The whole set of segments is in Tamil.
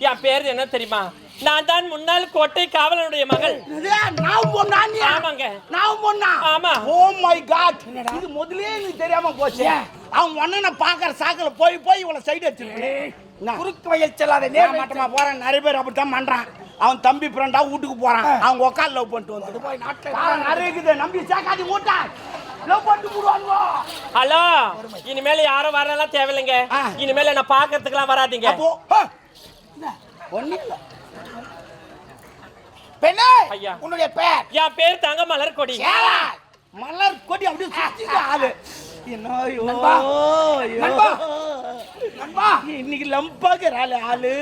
என் பேர் என்ன தெரியுமா? நான் தான் முன்னாள் கோட்டை காவலனுடைய மகள். நான் பொண்ணா நீ? ஆமாங்க. நான் பொண்ணா? ஆமா. Oh my God. இது முதல்லயே எனக்கு தெரியாம போச்சு. அவன் ஒண்ணனை பாக்குற சாக்குல போய் போய் இவள சைடு வச்சிருக்கேன் குறுக்கு வயல் செல்லாத நேர் மாட்டமா போறேன். நிறைய பேர் அப்படித்தான் பண்றான். அவன் தம்பி ஃப்ரெண்டா வீட்டுக்கு போறான். அவங்க உட்காந்து லவ் பண்ணிட்டு வந்து போய் நாட்டில் நிறைய இருக்குது நம்பி பண்ணிட்டு போடுவாங்க ஹலோ இனிமேல் யாரும் வரலாம் தேவையில்லைங்க. இனிமேல் என்ன பாக்குறதுக்குலாம் வராதீங்க. ஒண்ணு இல்ல பெண்ணே ஐயா. உன்னுடைய பேர்? என் பேர் தங்க மலர் கொடி. மலர் கொடி அப்படியே சுத்திட்டு ஆளு. இன்னைக்கு லம்பாக்குற ஆளு ஆளு.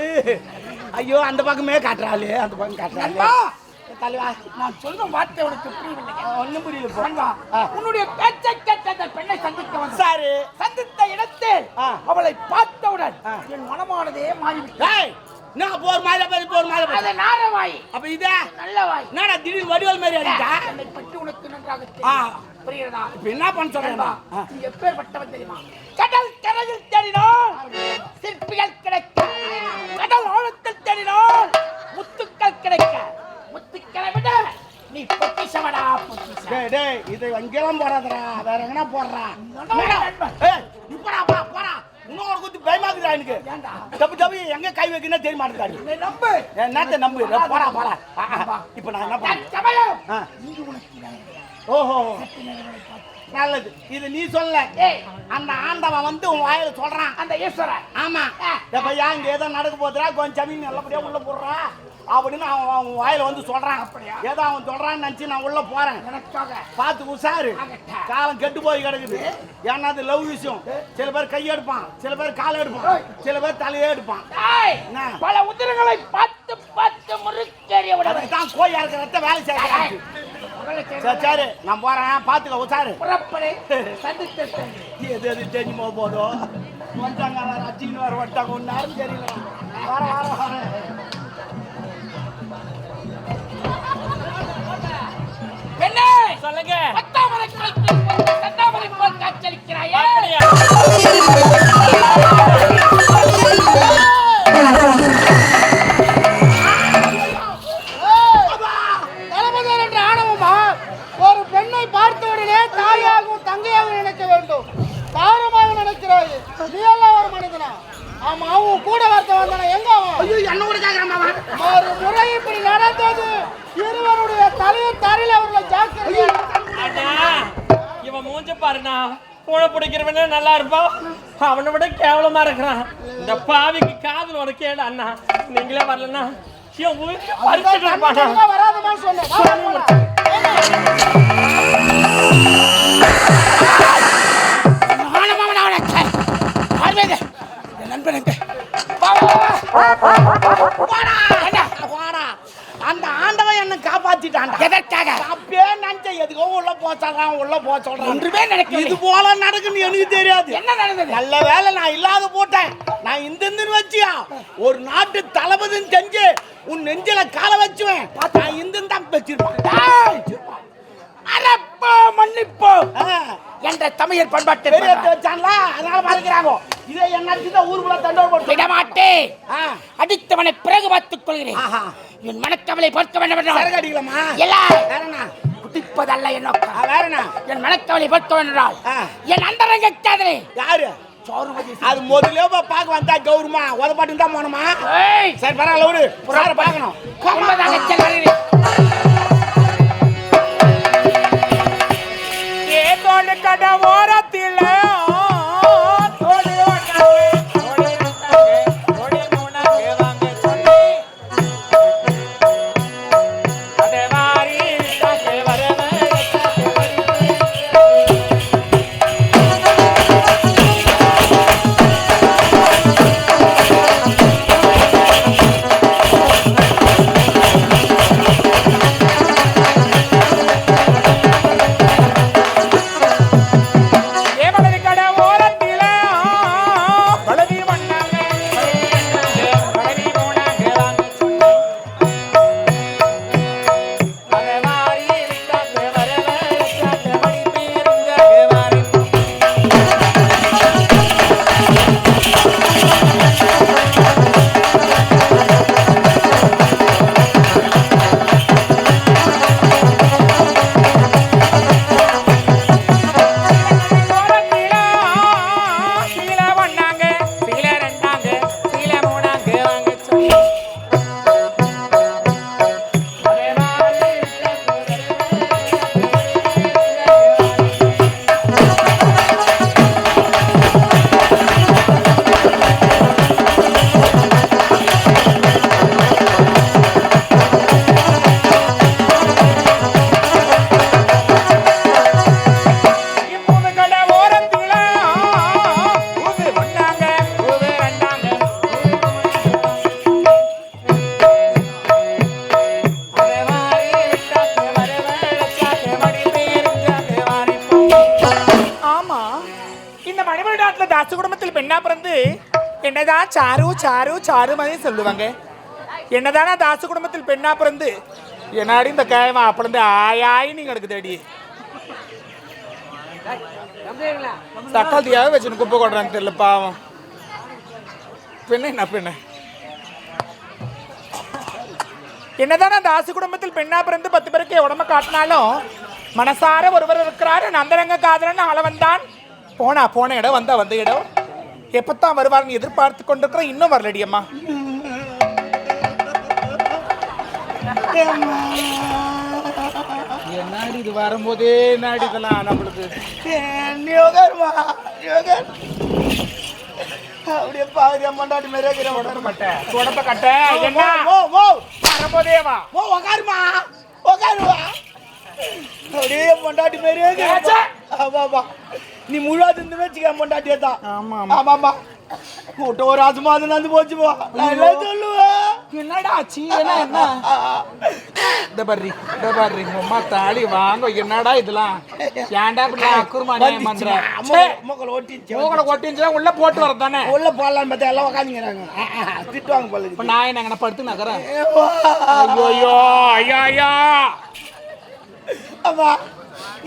ஐயோ அந்த பக்கமே காட்டுறாளு அந்த பக்கம் காட்டுறாளு நண்பா. தலைவா. நான் சொல்லும் வார்த்தை உனக்கு புரியவில்லை. ஒண்ணும் புரியல. உன்னுடைய பேச்சை கேட்ட அந்த பெண்ணை சந்திக்க வந்த சாரு. சந்தித்த இடத்தில். அவளை பார்த்தவுடன். என் மனமானதே மாறிவிட்டது. டேய் நான் போர் மாதிரி பேசி போர் மாதிரி அது நாரவாய். அப்ப இதே? நல்ல வாய். என்னடா திடீர்னு வடிவல் மாதிரி அடிச்சா? என்னை பற்றி உனக்கு நன்றாக இப்ப என்ன பண்ண நண்பா, சொல்றேன் நீ எப்பேற்பட்டவன் தெரியுமா? கடல் கரையில் தேடினோம் சிற்பிகள் கிடைக்க கடல் ஆழத்தில் தேடினோம் முத்துக்கள் கிடைக்க. நீ பொக்கிஷமடா பொக்கிஷம். டேய் டேய் இது அங்கெல்லாம் போடாதடா. வேற எங்கனா நண்பா. ஏய் நீ போடா போடா. போடா இன்னொரு குத்து பயமாக்குதா எனக்கு? தப்பு தப்பு. எங்க கை வைக்கணும் தெரிய நம்பு. என்னத்த நம்பு? ஆ, ஆ. இப்ப நான் என்ன பண்ணேன் உனக்கு ஓஹோ. நல்லது. இது நீ சொல்ல. அந்த ஆண்டவன் வந்து உன் வாயில சொல்றான். அந்த ஈஸ்வரன். ஆமா. ஏன் இங்க ஏதோ நடக்க போதுரா கொஞ்சம் ஜமீன் நல்லபடியா உள்ள போடுறா. அப்படின்னு அவன் அவன் வாயில வந்து சொல்றான். அப்படியா? ஏதோ அவன் சொல்றான்னு நினைச்சு நான் உள்ள போறேன். பார்த்து உஷாரு. காலம் கெட்டு போய் கிடக்குது. ஏன்னா அது லவ் விஷயம். சில பேர் கை எடுப்பான். சில பேர் கால் எடுப்பான். சில பேர் தலையே எடுப்பான்? பல உதிரங்களை பார்த்து பார்த்து முறுக்கேறிய அதுக்கு தான் கோய் இறக்குற ரத்த வேலை செய்யறாங்க மகளை சரி சேர்ந்த சரி நான் போறேன். பாத்துக்க சென்று. எது எது தெரிஞ்சு போக போதும் வந்துட்டாங்க வேற அச்சின்னு ஒன்று யாரும் தெரியல. வர வர வர. நினைக்க வேண்டும். தாரமாக நினைக்கிறாய். நீ எல்லாம் ஒரு மனிதனா? ஆமா அவன் கூட வார்த்தை வந்தானா எங்க அவன்? ஒரு முறை இப்படி நடந்தது. இருவருடைய தலையை தரையில் அவர்களை ஜாக்கிரதை அண்ணா இவன் மூஞ்ச பாருண்ணா. பூனை பிடிக்கிறவனே நல்லா இருப்பான் அவனை விட கேவலமா இருக்கிறான். இந்த பாவிக்கு காதல் ஒரு கேடு அண்ணா. நீங்களே வரலன்னா வராதமா சொன்னேன். காப்பாத்திட்டான்டா எதற்காக? அப்பயே நினைச்சேன் எதுக்கோ உள்ள போக சொல்றான் உள்ள போக சொல்றான். ஒன்றுமே. இது போல நடக்குன்னு எனக்கு தெரியாது. என்ன நடந்தது? நல்ல வேலை நான் இல்லாத போட்டேன். நான் இந்த வச்சியா? ஒரு நாட்டு தளபதின்னு செஞ்சு உன் நெஞ்சில கால வச்சுவேன். நான் இந்த தான் வச்சிருப்பேன்! அறப்போ மன்னிப்போ என்ற தமிழர் பண்பாட்டு வச்சான்ல அதனால பாத்துக்கிறாங்க இதை என்ன ஊருக்குள்ள தண்டோடு போட்டு விடமாட்டே அடித்தவனை பிறகு பார்த்துக் கொள்கிறேன். என் மனக்கவலை பொறுக்க வேண்டும் அடிக்கலாமா? இல்லை. வேறண்ணா குடிப்பதல்ல என் நோக்கம். ஆ, வேறண்ணா என் மனக்கவலை பொறுக்க ஆ. என் அந்தரங்க காதலே யாரு? அது முதல்ல பார்க்க வந்தா கௌரவமா உதப்பாட்டு தான் போனோமா சரி பரவாயில்ல விடு. பார்க்கணும். இந்த மணிமணி நாட்டில் தாச குடும்பத்தில் பெண்ணா பிறந்து என்னதான் சாரு சாரு சாரு மாதிரி சொல்லுவாங்க. என்னதானா தாசு குடும்பத்தில் பெண்ணா பிறந்து என்னாடி இந்த கேமா அப்பளந்து ஆயாய் நீங்க தேடி தக்காளியாக வச்சுன்னு குப்பை கொட்டுறான்னு தெரியல பாவம். பெண்ணு என்ன பெண்ணு? என்னதான் அந்த ஆசு குடும்பத்தில் பெண்ணா பிறந்து பத்து பேருக்கு உடம்ப காட்டினாலும் மனசார ஒருவர் இருக்கிறார் நந்தரங்க காதலன் ஆளவன் தான் போனா போன இடம் வந்தா வந்த இடம். எப்பத்தான் வருவார்னு எதிர்பார்த்து கொண்டிருக்கிறோம் இன்னும் வரலடி அம்மா. என்னாடி இது வரும்போதே நாடி இதெல்லாம் நம்மளுக்கு அப்படியே பாதியா மண்டாட்டி மாதிரி இருக்கிற உட்காரு. கட்ட. உடம்ப கட்ட. என்ன? ஓ ஓ. வரும்போதே வா. ஓ உட்காருமா உட்காருவா அப்படியே பொண்டாட்டி மாதிரி ஏச்சே. நீ முழுவா தின்னு வச்சுக்க பொண்டாட்டியே தான். ஆமா, ஆமாப்பா கூட்ட ஒரு ஆசமா அது நந்து போச்சுப்பா நான் என்ன சொல்லுவேன் என்னடா ஆச்சு? என்ன என்ன? இந்த பர்ரி இந்த பர்ரி அம்மா தாடி வாங்க என்னடா இதெல்லாம்? ஏன்டா இப்படி அக்குருமா நியாயம் பண்ற? மூக்கல ஒட்டிச்சு மூக்கட கொட்டிஞ்சுனா உள்ள போட்டு வர தானே உள்ள போடலான்னு பார்த்தா எல்லாம் உட்காந்துங்கிறாங்க திட்டுவாங்க போல இப்ப. நான் என்ன படுத்து நகரேன். ஐயோ ஐயோ ஐயா அம்மா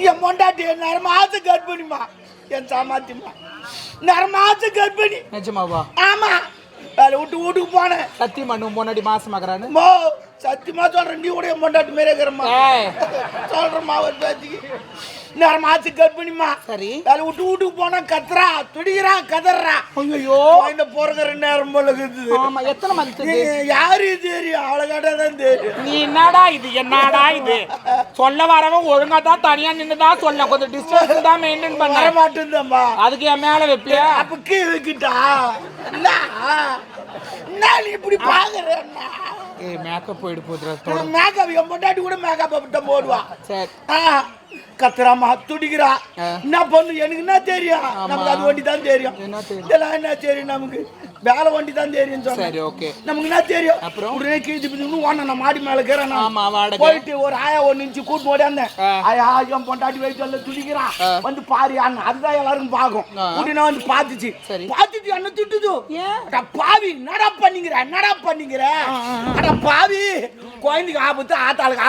என் பொண்டாட்டி நரமாச கர்ப்பிணிமா என் சாமாத்தியம்மா நரமாச கர்ப்பிணி. நிஜமாவா? ஆமா. வேலை விட்டு வீட்டுக்கு போனேன். சத்தி மண்ணு முன்னாடி மாசம் மகரானு மோ சத்தியமா சொல்றேன் நீ கூட என் பொண்டாட்டி மாரி இருக்கிறம்மா. சொல்றேம்மா ஒரு பேச்சுக்கு நரமாச கர்ப்பிணிமா சரி. வேலை விட்டு வீட்டுக்கு போனா கத்துறா துடிக்கிறா கதறா. ஐயோ இந்த பிறகுற நேரம் போல இருக்குது. ஆமா எத்தனை மந்த் யாரு தெரியும் அவளை கேட்டா தான் தெரியும் நீ என்னடா இது? என்னடா இது? சொல்ல வரவன் ஒழுங்கா தான் தனியா நின்னு தான் சொல்ல. கொஞ்சம் டிஸ்டன்ஸ் தான் மெயின்டைன் பண்ண. வர மாட்டேன்தாம்மா அதுக்கு என் மேல வைப்பியா? அப்ப கீழே வைக்கிட்டா என்ன? என்ன நீ இப்படி பாக்குற ஏய் மேக்கப் போயிடு போதுரா மேக்கப் என் பொண்டாட்டி கூட மேக்கப் போடுவா. சரி. ஆ, கத்துறாமா துடிக்கிறா. என்ன பண்ணு எனக்கு என்ன தெரியும்? நமக்கு அது வண்டி தான் தெரியும்? இதெல்லாம் என்ன தெரியும் நமக்கு? வேலை வண்டி தான் தெரியும் சரி ஓகே. நமக்கு என்ன தெரியும்? அப்புறம்? உடனே கீழ்ச்சி பிடிச்சு ஓன நான் மாடி மேல வாடகை போயிட்டு ஒரு ஆயா ஒன்னு இன்ச்சு கூட்டு ஓடியாந்தேன் ஆ. ஆயா என் பொண்டாட்டி வயிற்று வந்து துடிக்கிறான் ஆ. வந்து பாரு அண்ணன் அதுதான் எல்லாருக்கும் பாக்கும். உடனே வந்து பாத்துச்சு. பாத்துட்டு என்ன திட்டுது? பாவி என்னடா பண்ணிக்கிற என்னடா பண்ணிக்கிற? அட பாவி குழந்தைக்கு ஆபத்து ஆத்தாளுக்கு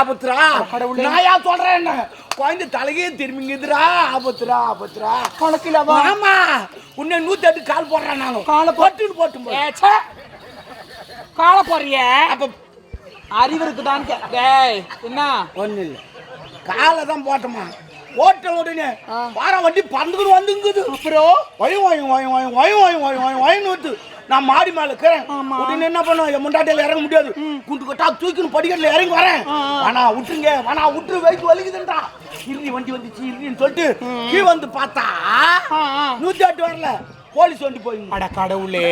கடவுளே. நான் சொல்றேன் என்ன? குழந்தை தலையே திரும்பிங்குதுடா ஆபத்துரா ஆபத்துரா கணக்கிலவா ஆமா உன்னை நூத்தி கால் போடுறேன் நானும் காலை போட்டுன்னு. ஏச்சே கால போறிய அப்ப அறிவு இருக்குதான் டேய் என்ன ஒண்ணு இல்ல காலை தான் போட்டோமா ஓட்ட உடனே வாரம் வண்டி பறந்துக்கிட்டு வந்துங்குது அப்புறம் ஒய் ஒய் ஒய் ஒய் ஒய் ஒய் ஒய் ஒய் ஒய் நூத்து நான் மாடி மேல இருக்கிறேன். உடனே என்ன பண்ணுவோம் என் முண்டாட்டியில இறங்க முடியாது. குண்டு கட்டா தூக்கின்னு படிக்கட்டுல இறங்கி வரேன். வேணா விட்டுருங்க. வேணா விட்டுரு. வயிற்று வலிக்குதுன்றா. இறுதி வண்டி வந்துச்சு இறுதின்னு சொல்லிட்டு கீழ் வந்து பார்த்தா. நூத்தி எட்டு வரல. போலீஸ் வண்டி போய் அட கடவுளே.